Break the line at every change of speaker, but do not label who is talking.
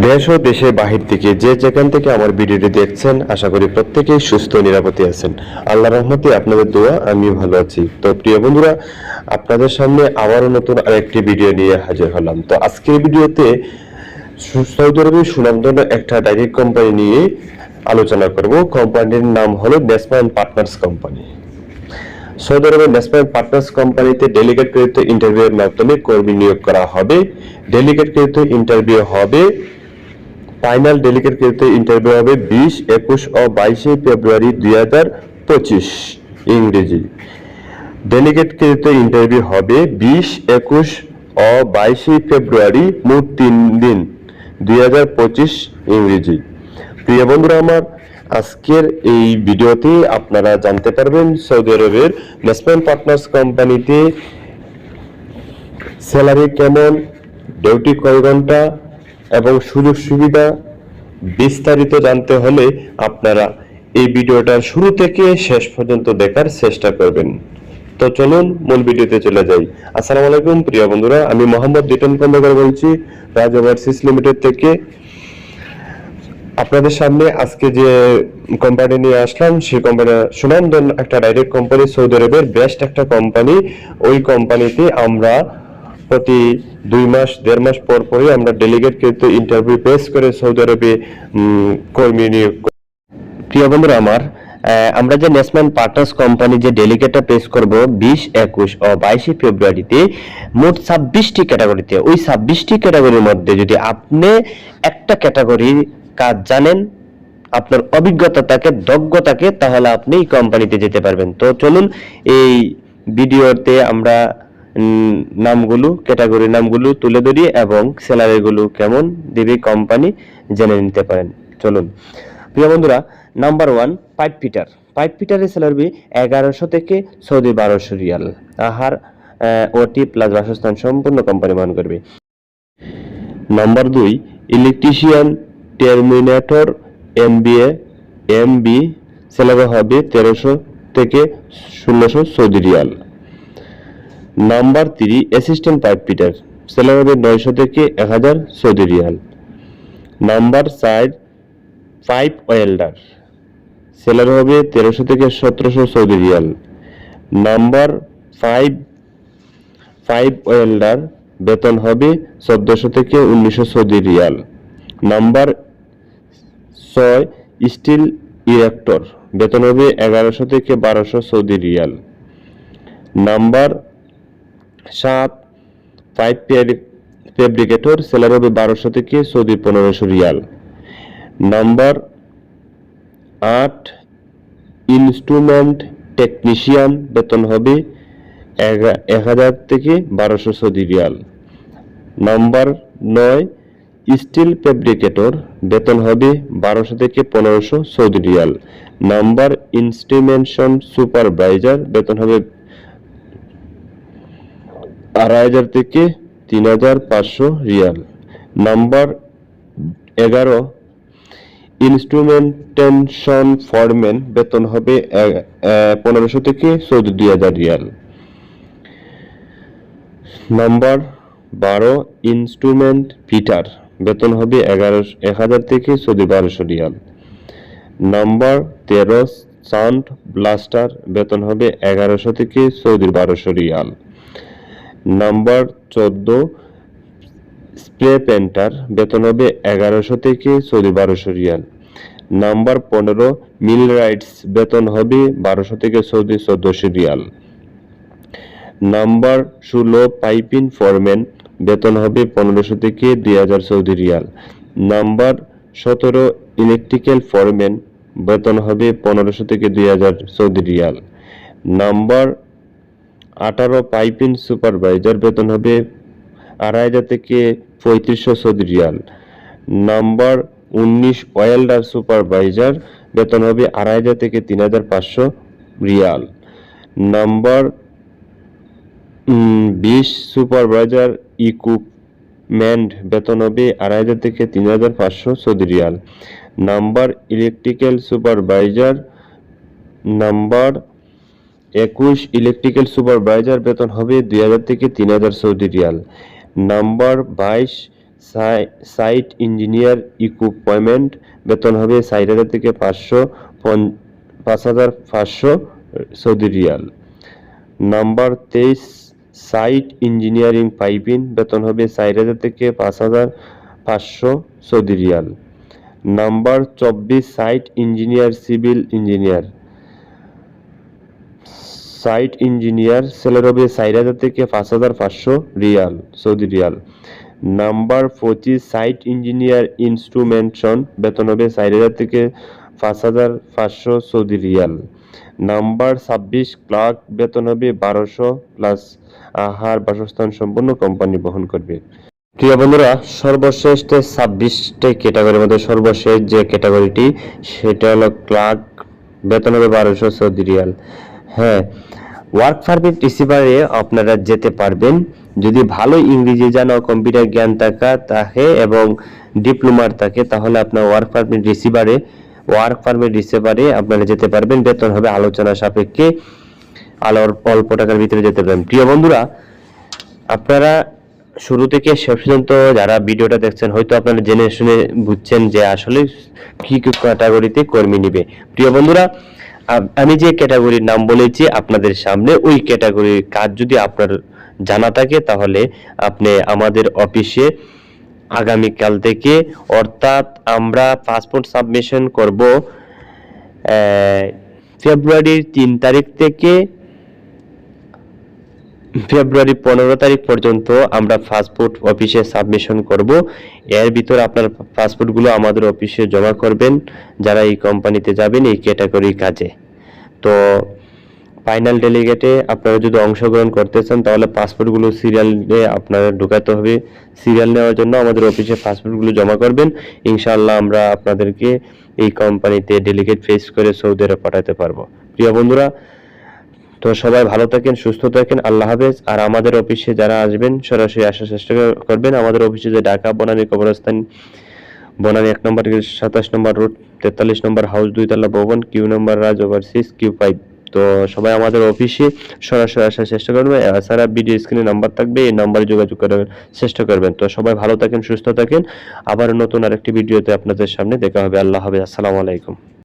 দেশ ও দেশের বাহির থেকে যে যেখান থেকে আমার ভিডিওটি দেখছেন, আশা করি প্রত্যেকেই সুস্থ নিরাপদে আছেন। আল্লাহ রহমতে আপনাদের দোয়া আমি ভালো আছি। তো প্রিয় বন্ধুরা, আপনাদের সামনে আবারও নতুন আরেকটি ভিডিও নিয়ে হাজির হলাম। তো আজকের ভিডিওতে সৌদি আরবের সুনামধন্য একটা ডাইরেক্ট কোম্পানি নিয়ে আলোচনা করব। কোম্পানির নাম হলো নেসমান পার্টনার্স কোম্পানি সৌদি আরবের ন্যাশনাল পার্টনার্স কোম্পানিতে ডেলিগেট কৃত ইন্টারভিউয়ের মাধ্যমে কর্মী নিয়োগ করা হবে। ডেলিগেট কৃত ইন্টারভিউ হবে ফাইনাল ডেলিগেট কৃত ইন্টারভিউ হবে বিশ, একুশ ও বাইশে ফেব্রুয়ারি দুই হাজার পঁচিশ ইংরেজি। ডেলিগেট কৃত ইন্টারভিউ হবে বিশ, একুশ ও বাইশে ফেব্রুয়ারি মোট তিন দিন, দুই হাজার পঁচিশ ইংরেজি। প্রিয় বন্ধুরা আমার, আজকের এই ভিডিওতে আপনারা জানতে পারবেন সৌদি আরবের ন্যাশনাল পার্টনার্স কোম্পানিতে স্যালারি কেমন, ডিউটি কয় ঘণ্টা এবং সুযোগ সুবিধা বিস্তারিত জানতে হলে আপনারা এই ভিডিওটার শুরু থেকে শেষ পর্যন্ত দেখার চেষ্টা করবেন। তো চলুন মূল ভিডিওতে চলে যাই। আসসালামু আলাইকুম, প্রিয় বন্ধুরা, আমি মোহাম্মদ লিটন খন্দকার বলছি, রাজ ওভারসিস লিমিটেড থেকে। আপনাদের সামনে আজকে যে কোম্পানি নিয়ে আসলাম, সেই কোম্পানি সুনামধন্য একটা ডাইরেক্ট কোম্পানি সৌদি আরবের বেস্ট একটা কোম্পানি ওই কোম্পানিতে আমরা প্রতি দুই মাস, দেড় মাস পর পরই আমরা ডেলিগেট কিন্তু ইন্টারভিউ পেশ করে সৌদি আরবে কর্মী নিয়োগ প্রিয় বন্ধুরা আমার আমরা যে ন্যাশনাল পার্টনার্স কোম্পানি যে ডেলিগেটটা পেশ করব বিশ, একুশ ও বাইশে ফেব্রুয়ারিতে, মোট ছাব্বিশটি ক্যাটাগরিতে ওই ছাব্বিশটি ক্যাটাগরির মধ্যে যদি আপনি একটা ক্যাটাগরির কাজ জানেন, আপনার অভিজ্ঞতা থাকে দক্ষতাকে, তাহলে আপনি কোম্পানিতে যেতে পারবেন। তো চলুন এই ভিডিওতে আমরা নামগুলো ক্যাটাগরির নামগুলো তুলে ধরি এবং স্যালারিগুলো কেমন দেবে কোম্পানি জেনে নিতে পারেন। চলুন। প্রিয় বন্ধুরা, number one, pipe fitter. Pipe ফিটারের salary এগারোশো থেকে সৌদি বারোশো রিয়াল। আহার ওটি প্লাস বাসস্থান সম্পূর্ণ কোম্পানি বহন করবে। নাম্বার দুই, electrician, terminator M B M B salary হবে তেরোশো থেকে ষোলোশো Saudi riyal. Number three assistant pipe fitter salary হবে নয়শো থেকে এক হাজার সৌদি রিয়াল। নাম্বার চার পাইপ ওয়েল্ডার স্যালারি হবে তেরোশো থেকে সতেরোশো Saudi riyal. Number five five welder বেতন হবে চোদ্দোশো থেকে উনিশশো সৌদি রিয়াল। নাম্বার ছয় স্টিল ইরেক্টর বেতন হবে এগারোশো থেকে বারোশো সৌদি রিয়াল। নাম্বার সাত পাইপ ফেব্রিকেটর স্যালারি হবে বারোশো থেকে সৌদি পনেরোশো রিয়াল। নাম্বার আট ইনস্ট্রুমেন্ট টেকনিশিয়ান বেতন হবে এক হাজার থেকে বারোশো সৌদি রিয়াল। নাম্বার নয় স্টিল ফেব্রিকেটর বেতন হবে বারোশো থেকে পনেরোশো Saudi riyal. Number instrumentation supervisor বেতন হবে আড়াই হাজার থেকে তিন হাজার পাঁচশো রিয়াল। নাম্বার এগারো, ইনস্ট্রুমেন্টেশন ফরম্যান বেতন হবে পনেরোশো থেকে চৌদ্দ দুই হাজার রিয়াল। নাম্বার বারো, ইনস্ট্রুমেন্ট ফিটার বেতন হবে এগারো, এক হাজার থেকে চৌদ্দ বারোশো রিয়াল। নাম্বার তেরো, সাউন্ড ব্লাস্টার বেতন হবে এগারোশো থেকে চৌদ্দ বারোশো রিয়াল। নাম্বার চোদ্দ, স্প্রে পেন্টার, বেতন হবে এগারোশো থেকে চৌদ্দ, বারোশো রিয়াল। নাম্বার পনেরো, মিল রাইটস, বেতন হবে বারোশো থেকে চৌদ্দ, চোদ্দশো রিয়াল। নাম্বার ষোলো, পাইপিং ফরম্যান, বেতন হবে পনেরোশো থেকে দুই হাজার সৌদি রিয়াল। নাম্বার সতেরো, ইলেকট্রিক্যাল ফরম্যান, বেতন হবে পনেরোশো থেকে দুই হাজার সৌদি রিয়াল। নাম্বার আঠারো পাইপিন সুপারভাইজার বেতন হবে আড়াই হাজার থেকে পঁয়ত্রিশশো সৌদি রিয়াল। নাম্বার উনিশ ওয়েল্ডার সুপারভাইজার বেতন হবে আড়াই হাজার থেকে তিন হাজার পাঁচশো রিয়াল। নাম্বার বিশ সুপারভাইজার ইকুইপমেন্ট বেতন হবে আড়াই হাজার থেকে তিন হাজার পাঁচশো Saudi Real. Number electrical supervisor number একুশ ইলেকট্রিক্যাল সুপারভাইজার বেতন হবে দুই হাজার থেকে তিন হাজার সৌদি রিয়াল। নাম্বার বাইশ সাইট ইঞ্জিনিয়ার ইকুইপমেন্ট বেতন হবে ষাট হাজার থেকে পাঁচশো পাঁচ হাজার পাঁচশো সৌদি রিয়াল। নাম্বার তেইশ সাইট ইঞ্জিনিয়ারিং পাইপিং বেতন হবে ষাট হাজার থেকে পাঁচ হাজার পাঁচশো সৌদি রিয়াল। নাম্বার চব্বিশ site engineer civil engineer site engineer হবে ষাট হাজার থেকে পাঁচ হাজার পাঁচশো রিয়াল, সৌদি রিয়াল। নাম্বার পঁচিশ, সাইট ইঞ্জিনিয়ার ইনস্ট্রুমেন্টেশন বেতন হবে ষাট হাজার থেকে পাঁচ হাজার পাঁচশো সৌদি রিয়াল। নাম্বার ছাব্বিশ, ক্লার্ক বেতন হবে বারোশো প্লাস আহার বাসস্থান সম্পূর্ণ কোম্পানি বহন করবে। প্রিয় বন্ধুরা সর্বশেষ ছাব্বিশটা ক্যাটাগরির মধ্যে সর্বশেষ যে ক্যাটাগরিটি, সেটা হলো ক্লার্ক বেতন হবে বারোশো সৌদি রিয়াল। হ্যাঁ ওয়ার্ক পারমিট রিসিভারে আপনারা যেতে পারবেন। যদি ভালো ইংরেজি জানা, কম্পিউটার জ্ঞান থাকা থাকে এবং ডিপ্লোমার থাকে, তাহলে আপনার ওয়ার্ক পারমিট রিসিভারে, ওয়ার্ক পারমিট রিসিভারে আপনারা যেতে পারবেন। বেতন হবে আলোচনা সাপেক্ষে আলোর অল্প টাকার ভিতরে যেতে পারবেন। প্রিয় বন্ধুরা, আপনারা শুরু থেকে শেষ পর্যন্ত যারা ভিডিওটা দেখছেন, হয়তো আপনারা জেনে শুনে বুঝছেন যে আসলে কি কি ক্যাটাগরিতে কর্মী নিবে। প্রিয় বন্ধুরা আম- যে ক্যাটাগরির নাম বলেছি আপনাদের সামনে, ওই ক্যাটাগরির কাজ যদি আপনার জানা থাকে, তাহলে আপনি আমাদের অফিসে আগামীকাল থেকে, অর্থাৎ আমরা পাসপোর্ট সাবমিশন করব ফেব্রুয়ারির তিন তারিখ থেকে ফেব্রুয়ারি পনেরো তারিখ পর্যন্ত আমরা পাসপোর্ট অফিসে সাবমিশন করব। এর ভিতর আপনার পাসপোর্টগুলো আমাদের অফিসে জমা করবেন, যারা এই কোম্পানিতে যাবেন এই ক্যাটাগরি কাজে। তো ফাইনাল ডেলিগেটে আপনারা যদি অংশগ্রহণ করতে চান, তাহলে পাসপোর্টগুলো সিরিয়ালে আপনারা ঢুকাতে হবে। সিরিয়াল নেওয়ার জন্য আমাদের অফিসে পাসপোর্টগুলো জমা করবেন। ইনশাআল্লাহ আমরা আপনাদেরকে এই কোম্পানিতে ডেলিগেট ফেস করে সৌদি আরব পাঠাতে পারব। প্রিয় বন্ধুরা তো সবাই ভালো থাকেন, সুস্থ থাকেন, আল্লাহ হাফেজ। আর আমাদের অফিসে যারা আসবেন, সরাসরি আসার চেষ্টা করবেন। আমাদের অফিসে যে ঢাকা বনানী কবরস্থান, বনানী এক নম্বর সাতাশ নম্বর রোড, তেতাল্লিশ নম্বর হাউস, দুইতলা ভবন, Q number Raj overseas Q five. তো সবাই আমাদের অফিসে সরাসরি আসার চেষ্টা করবেন। এছাড়া ভিডিও স্ক্রিনে নাম্বার থাকবে, এই নাম্বারে যোগাযোগ করার চেষ্টা করবেন। তো সবাই ভালো থাকেন, সুস্থ থাকেন। আবার নতুন আরেকটি ভিডিওতে আপনাদের সামনে দেখা হবে। আল্লাহ হাফেজ। আসসালামু আলাইকুম।